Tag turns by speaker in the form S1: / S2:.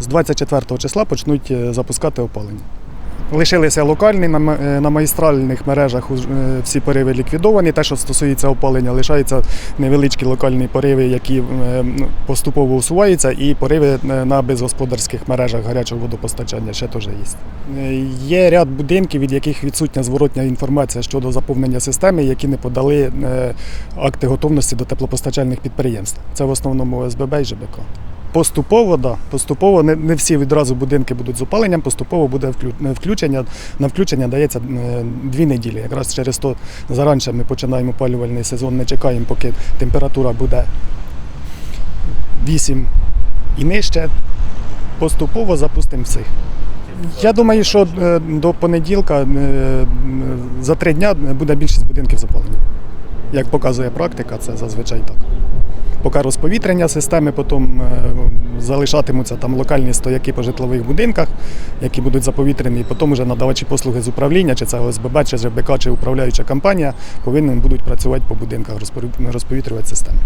S1: з 24 числа почнуть е, запускати опалення. Лишилися локальні на, е, магістральних мережах е, всі пориви ліквідовані. Те, що стосується опалення, лишаються невеличкі локальні пориви, які поступово усуваються, і пориви на безгосподарських мережах гарячого водопостачання ще теж є. Є ряд будинків, від яких відсутня зворотня інформація щодо заповнення системи, які не подали акти готовності до теплопостачальних підприємств. Це в основному ОСББ і ЖБК. Поступово, да, поступово не, не всі відразу будинки будуть з опаленням, поступово буде включення. На включення дається е, дві неділі. Якраз через то зараніше ми починаємо опалювальний сезон, не чекаємо, поки температура буде 8 і нижче. Поступово запустимо всіх. Я думаю, що е, до понеділка е, за три дня буде більшість будинків з опаленням. Як показує практика, це зазвичай так. Поки розповітрення системи, потім е, залишатимуться там локальні стояки по житлових будинках, які будуть заповітрені, і потім вже надавачі послуги з управління, чи це ОСББ, чи ЖБК, чи управляюча компанія, повинні будуть працювати по будинках, розповітрювати систему.